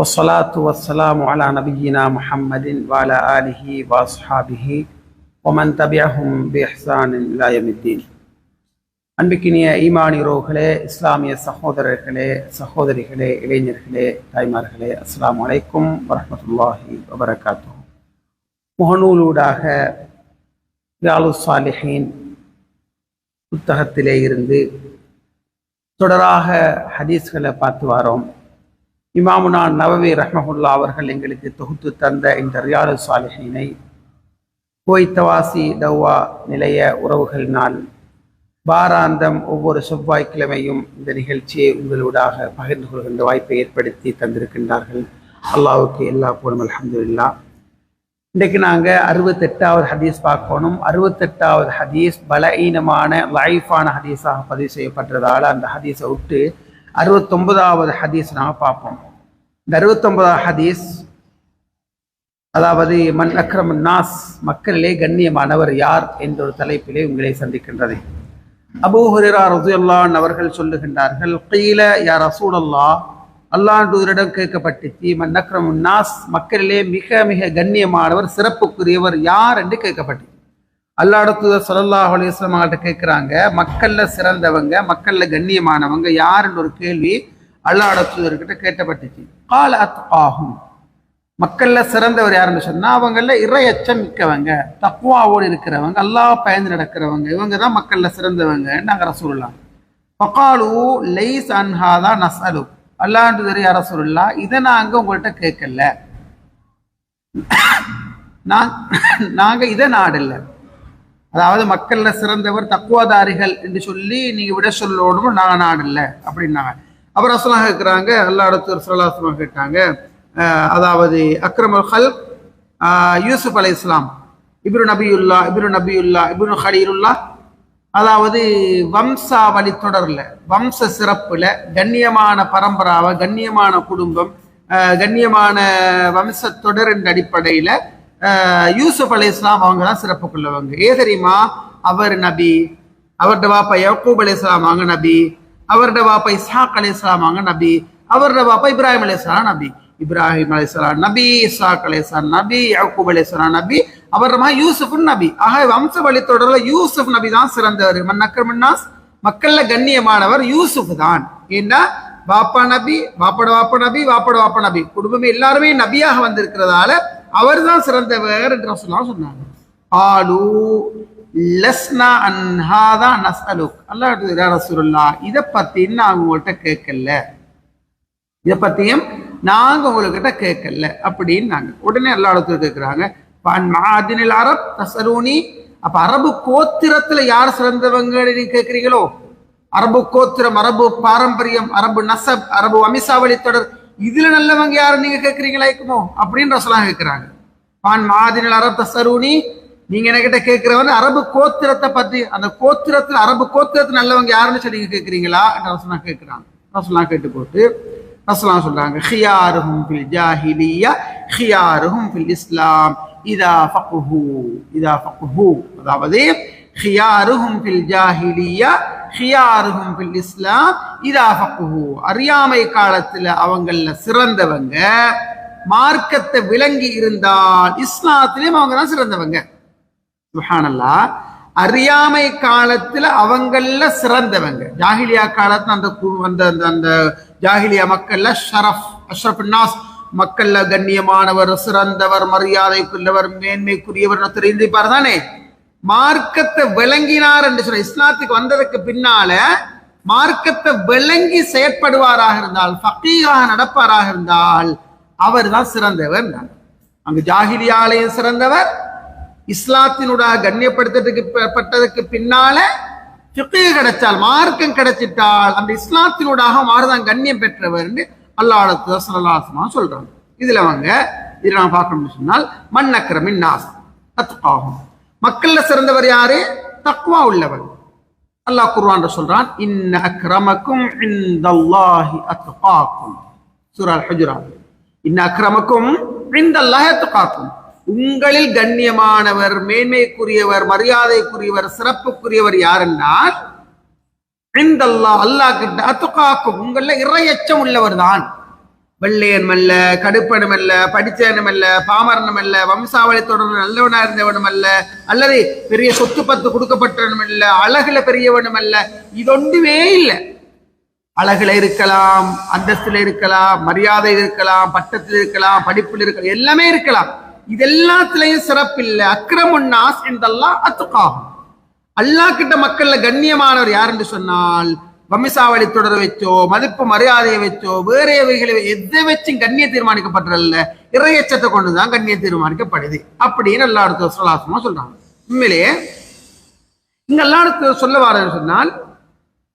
والصلاة والسلام على نبينا محمد وعلى آله وأصحابه ومن تبعهم بإحسان إلى يوم الدين அன்பிக்கினிய ஈமானிரோர்களே இஸ்லாமிய சகோதரர்களே சகோதரிகளே இளைஞர்களே தாய்மார்களே அஸ்ஸலாமு அலைக்கும் வரஹ்மத்துல்லாஹி வபரகாத்து முகநூலூடாக யாலு சாலிஹீன் புத்தகத்திலே இருந்து தொடராக ஹதீஸ்களை பார்த்து வரோம் இமாமுனா நவவி ரஹமஹுல்லா அவர்கள் எங்களுக்கு தொகுத்து தந்த இந்த ரியாலு சாலிஹினை கோய்த்தவாசி தௌவா நிலைய உறவுகளினால் வாராந்தம் ஒவ்வொரு செவ்வாய்க்கிழமையும் இந்த நிகழ்ச்சியை உங்களூடாக பகிர்ந்து கொள்கின்ற வாய்ப்பை ஏற்படுத்தி தந்திருக்கின்றார்கள். அல்லாவுக்கு எல்லா போலும் அலமதுல்லா இன்றைக்கு நாங்கள் அறுபத்தெட்டாவது ஹதீஸ் பார்க்கணும். அறுபத்தெட்டாவது ஹதீஸ் பலஹீனமான லைஃபான ஹதீஸாக பதிவு செய்யப்பட்டதால் அந்த ஹதீஸை விட்டு அறுபத்தொன்பதாவது ஹதீஸ் நாங்கள் பார்ப்போம். இந்த அறுபத்தொன்பதாவது ஹதீஸ் அதாவது மன் அக்ரம் நாஸ் மக்களிலே கண்ணியமானவர் யார் என்ற ஒரு தலைப்பிலே உங்களை சந்திக்கின்றது. அபூ ஹுரேரா ரசூல்லான் அவர்கள் சொல்லுகின்றார்கள் கீழ யா ரசூலல்லா அல்லாண்டூரிடம் கேட்கப்பட்டுச்சு மன் அக்ரம் நாஸ் மக்களிலே மிக மிக கண்ணியமானவர் சிறப்புக்குரியவர் யார் என்று கேட்கப்பட்டு அல்லாடத்தூதர் சல்லல்லாஹு அலிஸ்லாம் அவங்கள்ட்ட கேட்குறாங்க மக்கள்ல சிறந்தவங்க மக்கள்ல கண்ணியமானவங்க யாருன்னு ஒரு கேள்வி அல்லாடத்தூதர்கிட்ட கேட்டப்பட்டுச்சு. கால ஆகும் மக்கள்ல சிறந்தவர் யாருன்னு சொன்னா அவங்கள இறையச்சம் மிக்கவங்க தக்குவாவோடு இருக்கிறவங்க அல்லாஹ் பயந்து நடக்கிறவங்க இவங்க தான் மக்கள்ல சிறந்தவங்க நாங்க ரசூலுல்லாஹ். பகாலு லைஸ் அன்ஹாதா நசலு அல்லாண்டு தெரிய ரசூலுல்லா இதை நாங்கள் உங்கள்கிட்ட கேட்கல. நான் நாங்க இதை நாடல அதாவது மக்கள்ல சிறந்தவர் தக்குவாதாரிகள் என்று சொல்லி நீங்க விட சொல்லணும் நான் ஆனலை அப்படின்னாங்க. அப்புறம் அசலாக கேட்குறாங்க எல்லா அடுத்து சொல்லலாசமாக கேட்டாங்க. அதாவது அக்ரமுல் ஹல் யூசுப் அலை இஸ்லாம் இப்ரு நபியுல்லா இப்ரு நபியுல்லா இப்ரு ஹலீருல்லா அதாவது வம்சாவளி தொடரில் வம்ச சிறப்பில் கண்ணியமான பரம்பராவை கண்ணியமான குடும்பம் கண்ணியமான வம்ச தொடர் என்ற அடிப்படையில் யூசுப் அலி இஸ்லாம் அவங்க தான் சிறப்புக்குள்ளவங்க. ஏ தெரியுமா? அவர் நபி அவர்ட வாப்பா யக்கூப் அலி இஸ்லாம் அவங்க நபி அவர்ட வாப்பா இஸ்ஹாக் அலி இஸ்லாம் அவங்க நபி அவர்ட வாப்பா இப்ராஹிம் அலி இஸ்லாம் நபி. இப்ராஹிம் அலிஸ்லாம் நபி இசாக் அலிஸ்லாம் நபி யக்கூப் அலிஸ்லாம் நபி அவர் யூசுப் நபி. ஆக வம்ச வழி தொடர்ல யூசுப் நபி தான் சிறந்தவர். மன்னக்கர்மன்னாஸ் மக்கள்ல கண்ணியமானவர் யூசுப் தான். ஏன்னா பாப்பா நபி பாப்பட வாப்ப நபி வாப்பட வாப்ப நபி. குடும்பமே எல்லாருமே நபியாக வந்திருக்கிறதால அவர் தான் சிறந்தவர் என்று சொன்னாங்க. ஆலு லஸ்னா அன்ஹாதா நஸ்அலுக். அல்லாஹ் ரசூலுல்லா இதை பற்றியும் நான் உங்கள்கிட்ட கேட்கல. இதை பத்தியும் நாங்க உங்கள்கிட்ட கேட்கல. அப்படின்னு நாங்கள் உடனே எல்லா இடத்துல கேட்கிறாங்க. மாதினில் அரப் தசரூனி. அப்ப அரபு கோத்திரத்துல யார் சிறந்தவங்க நீங்க கேட்கிறீங்களோ அரபு கோத்திரம் அரபு பாரம்பரியம் அரபு நசப் அரபு வம்சாவளி தொடர் இதுல நல்லவங்க யாரு நீங்க கேட்கறீங்களா இருக்குமோ அப்படின்னு ரசலாம் கேட்கிறாங்க பான் மாதினல் அரப் தசரூனி நீங்க என்கிட்ட கேட்கிறவங்க அரபு கோத்திரத்தை பத்தி அந்த கோத்திரத்துல அரபு கோத்திரத்துல நல்லவங்க யாருன்னு சொல்லி நீங்க கேட்கறீங்களா ரசனா கேட்கிறாங்க ரசலாம் கேட்டு போட்டு ரசலாம் சொல்றாங்க ஹியாருஹும் ஃபில் ஜாஹிலியா ஹியாருஹும் ஃபில் இஸ்லாம் இதா ஃபக்ஹு இதா ஃபக்ஹு. அதாவது ஹியாருஹும் ஃபில் ஜாஹிலியா ஹியாருஹும் ஃபில் இஸ்லாம் இதா அறியாமை காலத்தில் அவங்கள சிறந்தவங்க மார்க்கத்தை விளங்கி இருந்தால் இஸ்லாத்திலையும் அவங்க தான் சிறந்தவங்க சுஹானல்லா அறியாமை காலத்துல அவங்கள சிறந்தவங்க ஜாகிலியா காலத்துல அந்த அந்த அந்த அந்த ஜாகிலியா மக்கள்ல ஷரஃப் அஷ்ரப் நாஸ் மக்கள்ல கண்ணியமானவர் சிறந்தவர் மரியாதைக்குள்ளவர் மேன்மைக்குரியவர் தெரிந்திருப்பார் தானே மார்க்கத்தை விளங்கினார் என்று சொல்ல இஸ்லாத்துக்கு வந்ததுக்கு பின்னால மார்க்கத்தை விளங்கி செயற்படுவாராக இருந்தால் ஃபக்கீராக நடப்பாராக இருந்தால் அவர் தான் சிறந்தவர். அங்கு ஜாகிரியாலையும் சிறந்தவர். இஸ்லாத்தினுடைய கண்ணியப்படுத்ததுக்கு பட்டதுக்கு பின்னால ஃபிக்கு கிடைச்சால் மார்க்கம் கிடைச்சிட்டால் அந்த இஸ்லாத்தினூடாக மாறுதான் கண்ணியம் பெற்றவர் அல்லாஹ் சல்லாசமா சொல்றாங்க. இதுல அவங்க இதில் நான் பார்க்கணும்னு சொன்னால் மன்னக்கிரமின் நாஸ் அத்காகும் மக்கள்ல சிறந்தவர் யாரு? தக்வா உள்ளவர். அல்லாஹ் குர்வான் சொல்றான் இன்ன அக்ரமக்கும் இந்தல்லாஹி அத்காக்கும். சூரா அல் ஹுஜராத் இன்ன அக்ரமக்கும் இந்தல்லாஹி அத்காக்கும். உங்களில் கண்ணியமானவர் மேன்மைக்குரியவர் மரியாதைக்குரியவர் சிறப்புக்குரியவர் யாருன்னால் இந்தல்லா அல்லாஹ் கிட்ட அத்துக்காக்கும் உங்கள இறையச்சம் உள்ளவர் தான் வெள்ளையனும் அல்ல கடுப்பனும் அல்ல அல்ல பாமரனும் அல்ல வம்சாவளி தொடர்ந்து நல்லவனா இருந்தவனும் அல்ல அல்லது பெரிய சொத்து பத்து கொடுக்கப்பட்டவனும் அல்ல அழகுல பெரியவனும் அல்ல. இதொன்றுமே இல்லை. அழகுல இருக்கலாம் அந்தஸ்துல இருக்கலாம் மரியாதை இருக்கலாம் பட்டத்தில் இருக்கலாம் படிப்பில் இருக்கலாம் எல்லாமே இருக்கலாம். இது எல்லாத்துலயும் சிறப்பில்லை அக்ரமுன்னாஸ் என்றெல்லாம் அத்துக்காகும் அல்லாஹ் கிட்ட மக்கள்ல கண்ணியமானவர் யார் என்று சொன்னால் வம்சாவளி தொடர வச்சோ மதிப்பு மரியாதையை வச்சோ வேற எவைகளை எதை வச்சும் கண்ணிய தீர்மானிக்கப்படுறதில்ல இறையச்சத்தை கொண்டுதான் கண்ணிய தீர்மானிக்கப்படுது. அப்படின்னு எல்லா இடத்துல சொல்லாசமா சொல்றாங்க. உண்மையிலேயே இங்க எல்லா இடத்துல சொல்ல வாரன்னு சொன்னால்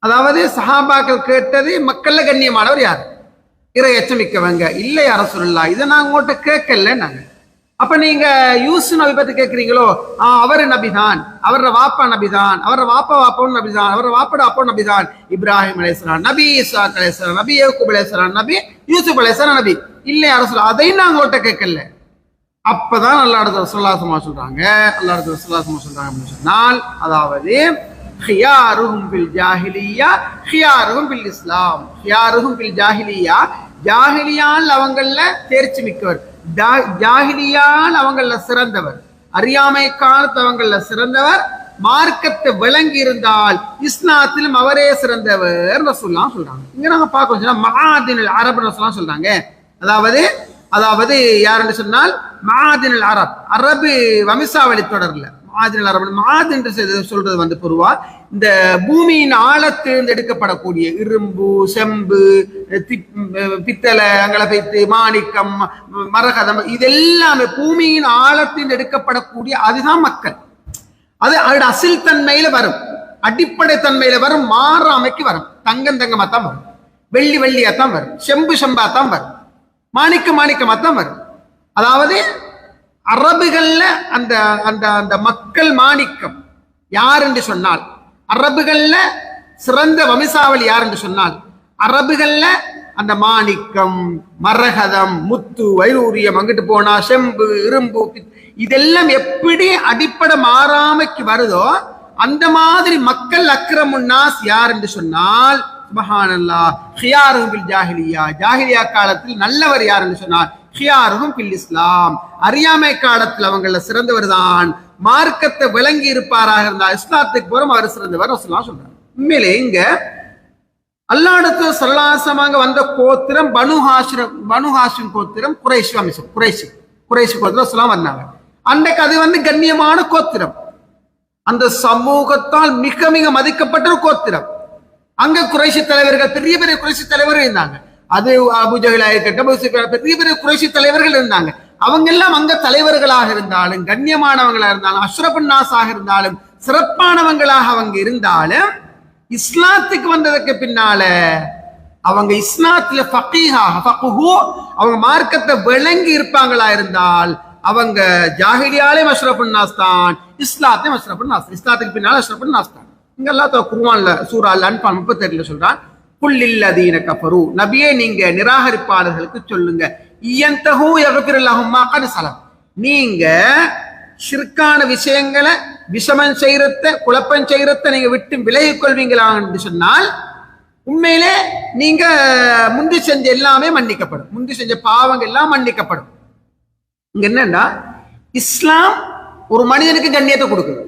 அதாவது சஹாபாக்கள் கேட்டது மக்கள்ல கண்ணியமானவர் யார்? இறையச்சம் எச்சமிக்கவங்க இல்லை அரசுல்லா இதை நான் உங்கள்கிட்ட கேட்கல நாங்கள் அப்ப நீங்க யூசு நபி பத்தி கேட்கிறீங்களோ அவர் நபிதான். அவர வாப்பா நபிதான். அவர வாப்பா வாப்பாவும் நபிதான். அவர வாப்பட அப்போ நபிதான். இப்ராஹிம் அலேசரா நபி இசாக் அலேஸ்லாம் நபி யக்கூப் அலேஸ்லாம் நபி யூசுப் அலேஸ்லாம் நபி. இல்லை யார சொல்ல அதையும் நான் உங்கள்கிட்ட கேட்கல அப்பதான் அல்லா இடத்துல சொல்லாசமா சொல்றாங்க. அல்லா இடத்துல சொல்லாசமா சொல்றாங்க அப்படின்னு சொன்னால் அதாவது ஹியாருஹும் பில் ஜாஹிலியா ஹியாருஹும் பில் இஸ்லாம். ஹியாருஹும் பில் ஜாஹிலியா ஜாஹிலியால் அவங்கள தேர்ச்சி மிக்கவர். ஜாகிரியால் அவங்கள சிறந்தவர். அறியாமை காலத்து அவங்கள சிறந்தவர். மார்க்கத்தை விளங்கி இருந்தால் இஸ்லாத்திலும் அவரே சிறந்தவர் ரசூல்லாம் சொல்றாங்க. இங்க நாங்க பார்க்கணும். மகாதின் அரபு ரசூல்லாம் சொல்றாங்க. அதாவது அதாவது யாருன்னு சொன்னால் மாதினல் அரப். அரபு வம்சாவளி தொடர்ல. மாதினல் அரபு மாது என்று சொல்றது வந்து பொதுவா இந்த பூமியின் ஆழத்திலிருந்து எடுக்கப்படக்கூடிய இரும்பு செம்பு திப்- பித்தளை அங்கலபைத்து மாணிக்கம் மரகதம் இதெல்லாமே பூமியின் ஆழத்திலிருந்து எடுக்கப்படக்கூடிய அதுதான் மக்கள். அது அதோட அசில் தன்மையில வரும். அடிப்படை தன்மையில வரும் மாறாமைக்கு வரும். தங்கம் தங்கமா தான் வரும். வெள்ளி வெள்ளியா தான் வரும். செம்பு செம்பா தான் வரும். மாணிக்க மாணிக்கமா தான் வரும். அதாவது அரபுகள்ல அந்த அந்த அந்த மக்கள் மாணிக்கம் யார் என்று சொன்னால் அரபுகள்ல சிறந்த வம்சாவளி யார் என்று சொன்னால் அரபுகள்ல அந்த மாணிக்கம் மரகதம் முத்து வைரூரியம் அங்கிட்டு போனா செம்பு இரும்பு இதெல்லாம் எப்படி அடிப்படை மாறாமைக்கு வருதோ அந்த மாதிரி மக்கள் அக்கிரமுன்னாஸ் யார் என்று சொன்னால் சுபஹானல்லா ஹியாருஹும் ஜாகிலியா ஜாகிலியா காலத்தில் நல்லவர் யார் என்று சொன்னால் ஹியாருஹும் பில் இஸ்லாம். அறியாமை காலத்தில் அவங்கள சிறந்தவர் தான். மார்க்கத்தை விளங்கி இருப்பாராக இருந்தால் இஸ்லாத்துக்கு போறோம் அவர் சிறந்தவர் ரசூலுல்லாஹ் சொல்றாங்க உண்மையிலே இங்க அல்லாடத்து சல்லாசமாக வந்த கோத்திரம் பனு ஹாஷிரம் பனு ஹாஷிம் கோத்திரம் குறைஷ் வம்சம் குறைஷ் குறைஷ் கோத்திரம் சொல்லாம் வந்தாங்க. அன்றைக்கு அது வந்து கண்ணியமான கோத்திரம். அந்த சமூகத்தால் மிக மிக மதிக்கப்பட்ட ஒரு கோத்திரம். அங்க குறைசி தலைவர்கள் பெரிய பெரிய குறைசி தலைவர்கள் இருந்தாங்க. அது அபுஜகலா இருக்கட்டும் பெரிய பெரிய குறைசி தலைவர்கள் இருந்தாங்க. அவங்க எல்லாம் அங்க தலைவர்களாக இருந்தாலும் கண்ணியமானவங்களா இருந்தாலும் அஷ்ரபன் நாஸாக இருந்தாலும் சிறப்பானவங்களாக அவங்க இருந்தாலும் இஸ்லாத்துக்கு வந்ததுக்கு பின்னால அவங்க இஸ்லாத்துல அவங்க மார்க்கத்தை விளங்கி இருப்பாங்களா இருந்தால் அவங்க ஜாகிரியாலே அஷ்ரஃபுன் நாஸ் தான் இஸ்லாத்தையும் அஷ்ரஃபுன் நாஸ் இஸ்லாத்துக்கு பின்னால அஷ்ரஃபுன் நாஸ் தான். இங்க அல்லாஹ் குருவான்ல சூறால அல் அன்ஃபால் 38 சொல்றான். குல்லில்லதீன கஃபரு. நபியே நீங்க நிராகரிப்பாளர்களுக்கு சொல்லுங்க. இயந்தஹு யக்ஃபிரு லஹும் நீங்க ஷிர்கான விஷயங்களை விஷமம் செய்யறத குழப்பம் செய்யறத நீங்க விட்டு விலகிக் கொள்வீங்களா என்று சொன்னால் உண்மையிலே நீங்க முந்தி செஞ்ச எல்லாமே மன்னிக்கப்படும். முந்தி செஞ்ச பாவங்கள் எல்லாம் மன்னிக்கப்படும். இங்க என்னன்னா இஸ்லாம் ஒரு மனிதனுக்கு கண்ணியத்தை கொடுக்குது.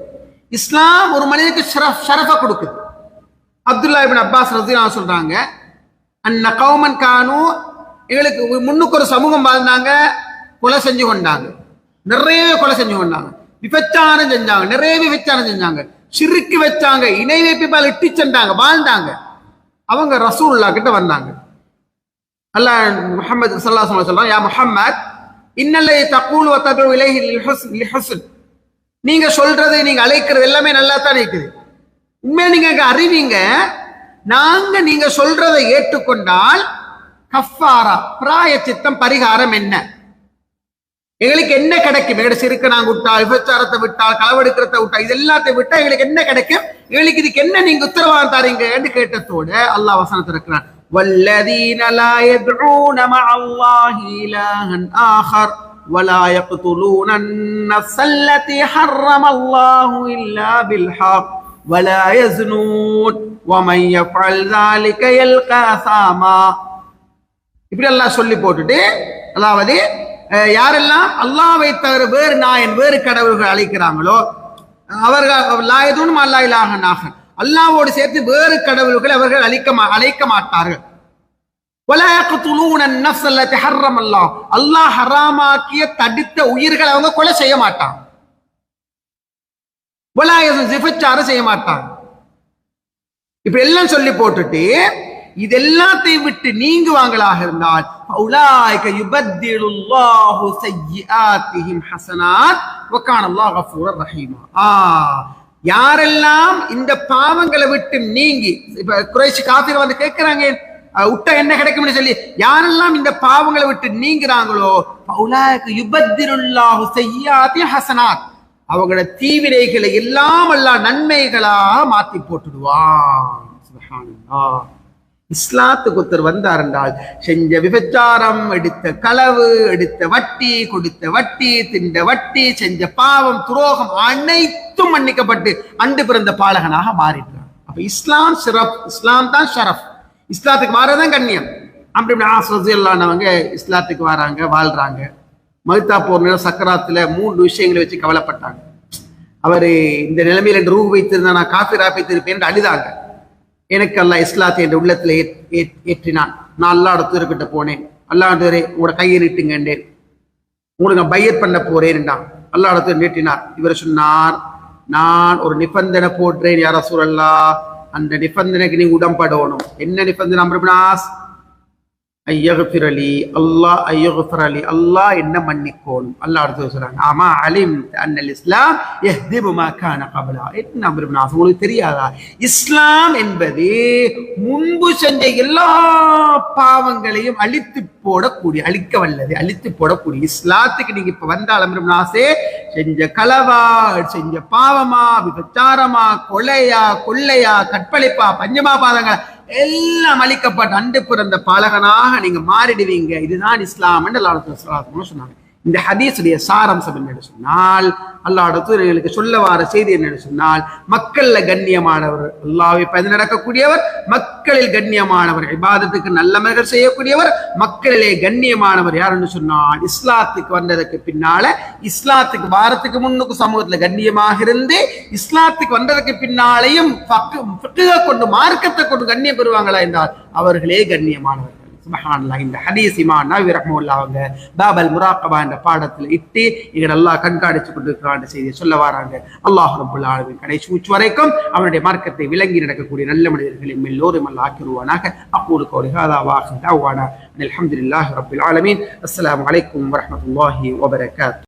இஸ்லாம் ஒரு மனிதனுக்கு ஷரஃப் ஷரஃபை கொடுக்குது. அப்துல்லா இபின் அப்பாஸ் ரதிலாம் சொல்றாங்க அன்ன கவுமன் கானு எங்களுக்கு முன்னுக்கு ஒரு சமூகம் வாழ்ந்தாங்க கொலை செஞ்சு கொண்டாங்க. நிறைய கொலை செஞ்சு கொண்டாங்க. விபச்சாரம் செஞ்சாங்க நிறைய விபச்சாரம் செஞ்சாங்க. சிறுக்கு வச்சாங்க இணை வைப்பிப்பால் இட்டி சென்றாங்க வாழ்ந்தாங்க. அவங்க ரசூல்லா கிட்ட வந்தாங்க. அல்லாஹ் முஹம்மது ஸல்லல்லாஹு சொல்றாங்க யா முஹம்மத் இன்னல்லை தக்கூல் வ தது நீங்க சொல்றது நீங்க அழைக்கிறது எல்லாமே நல்லா தான் இருக்குது. உண்மையா நீங்க அங்க அறிவீங்க நாங்க நீங்க சொல்றதை ஏற்றுக்கொண்டால் கஃபாரா பிராய சித்தம் பரிகாரம் என்ன எங்களுக்கு என்ன கிடைக்கும் எங்கட சிறுக்க நாங்க விட்டால் விபச்சாரத்தை விட்டால் களவெடுக்கிறத விட்டா இது எல்லாத்தையும் விட்டா எங்களுக்கு என்ன கிடைக்கும் எங்களுக்கு இதுக்கு என்ன நீங்க உத்தரவாதம் தாரீங்கன்னு கேட்டதோட அல்லாஹ் வசனத்தை இருக்கிறான் والذين لا يدعون مع الله إلها آخر ولا يقتلون النفس التي حرم الله إلا بالحق ولا يزنون ومن يفعل ذلك يلقى أثاما இப்படி எல்லாம் சொல்லி போட்டுட்டு அதாவது அஹ், யாரெல்லாம் அல்லாவை தவிர வேறு நாயன் வேறு கடவுள்கள் அழைக்கிறாங்களோ அவர்கள் லாயதும் அல்லா இலாக நாகன் அல்லாவோடு சேர்த்து வேறு கடவுள்களை அவர்கள் அழிக்க மா- அழைக்க மாட்டார்கள் ولا يقتلون النفس التي حرم الله அல்லாஹ் ஹராமாக்கிய தடுத்த உயிர்களை அவங்க கொலை செய்ய மாட்டாங்க வலாயதும் சிபச்சாரம் செய்ய மாட்டாங்க. இப்ப எல்லாம் சொல்லி போட்டுட்டு இது எல்லாத்தையும் விட்டு நீங்குவாங்களாக இருந்தால் உலாய்க யுபத்திலுல்லாஹு சய்யாத்திஹிம் ரஹீமா ஆ யாரெல்லாம் இந்த பாவங்களை விட்டு நீங்கி இப்ப குறைச்சி காஃபிர வந்து கேட்கிறாங்க உட்ட என்ன கிடைக்கும்னு சொல்லி யாரெல்லாம் இந்த பாவங்களை விட்டு நீங்கிறாங்களோ உலாய்க யுபத்திலுல்லாஹு சய்யாத்தி ஹசனாத் அவங்களோட தீவினைகளை எல்லாம் எல்லாம் நன்மைகளா மாத்தி போட்டுடுவான். இஸ்லாத்துக்கு ஒருத்தர் வந்தார் என்றால் செஞ்ச விபச்சாரம் எடுத்த களவு எடுத்த வட்டி கொடுத்த வட்டி திண்ட வட்டி செஞ்ச பாவம் துரோகம் அனைத்தும் மன்னிக்கப்பட்டு அண்டு பிறந்த பாலகனாக மாறிட்டார். அப்ப இஸ்லாம் சிறப் இஸ்லாம் தான் ஷரஃப். இஸ்லாத்துக்கு மாறதான் கண்ணியம். அப்படி இப்படி ஆசிரியல்லானவங்க இஸ்லாத்துக்கு வராங்க வாழ்றாங்க. மகிதா போர் சக்கராத்துல மூன்று விஷயங்களை வச்சு கவலைப்பட்டாங்க. அவரு இந்த நிலைமையில என்று ரூ வைத்திருந்தா நான் காஃபி ராப்பித்திருப்பேன் என்று அழுதாங்க. எனக்கு அல்லாஹ் இஸ்லாத்தை என்ற உள்ளத்துல ஏற்றினான். நான் அல்லா தூரக்கிட்ட போனேன். அல்லாண்டவரே உங்களோட கையை நீட்டுங்கண்டேன் உங்களுக்கு நான் பையர் பண்ண போறேன்டான் அல்லா இடத்துல நீட்டினார். இவர் சொன்னார் நான் ஒரு நிபந்தனை போடுறேன் யார சூழல்லா அந்த நிபந்தனைக்கு நீ உடம்படணும் என்ன நிபந்தனை அம்ரபினாஸ் ஐயகுஃபிரலி அல்லாஹ் ஐயகுஃபிரலி அல்லாஹ் என்ன மன்னிக்கோள் அல்லாஹ் அடுத்து சொல்றாங்க ஆமா அலிம் அன்னல் இஸ்லாம் யஹ்திபு மா கான கபலா. என்ன அம்ருபின் உங்களுக்கு தெரியாதா? இஸ்லாம் என்பது முன்பு செஞ்ச எல்லா பாவங்களையும் அழித்து போடக்கூடிய அழிக்க வல்லது அழித்து போடக்கூடிய இஸ்லாத்துக்கு நீங்க இப்ப வந்தால் அம்ருபின் செஞ்ச களவா செஞ்ச பாவமா விபச்சாரமா கொலையா கொள்ளையா கற்பழிப்பா பஞ்சமா பாதங்களா எல்லாம் அழிக்கப்பட்ட அண்டு பிறந்த பாலகனாக நீங்க மாறிடுவீங்க. இதுதான் இஸ்லாம் என்று சொன்னாங்க. இந்த ஹதீஸுடைய சாரம்சம் என்னன்னு சொன்னால் அல்லாஹ் தூதர்களுக்கு சொல்ல வார செய்தி என்னன்னு சொன்னால் மக்கள்ல கண்ணியமானவர் அல்லாவை பயந்து நடக்கக்கூடியவர் மக்களில் கண்ணியமானவர் இபாதத்துக்கு நல்லமர்கள் செய்யக்கூடியவர் மக்களிலே கண்ணியமானவர் யாருன்னு சொன்னால் இஸ்லாத்துக்கு வந்ததுக்கு பின்னால இஸ்லாத்துக்கு வாரத்துக்கு முன்னுக்கு சமூகத்துல கண்ணியமாக இருந்து இஸ்லாத்துக்கு வந்ததுக்கு பின்னாலேயும் ஃபக்கு- கொண்டு மார்க்கத்தை கொண்டு கண்ணியம் பெறுவாங்களா என்றால் அவர்களே கண்ணியமானவர்கள் சுபஹானல்லாஹ். இந்த ஹதீஸ் இமா நபி ரஹமுல்லா அவங்க பாபல் முராக்கபா என்ற பாடத்துல இட்டு எங்க நல்லா கண்காணித்து கொண்டிருக்கிறான் செய்தியை சொல்ல வராங்க. அல்லாஹ் ரப்புல் ஆலமீன். கடைசி உச்சு வரைக்கும் அவனுடைய மார்க்கத்தை விளங்கி நடக்கக்கூடிய நல்ல மனிதர்களின் எல்லோரும் அல்ல ஆக்கிடுவானாக அப்போது கோலி ஹாதா வாஹி தவானா அல்ஹம்துலில்லாஹி ஆலமீன். அலைக்கும்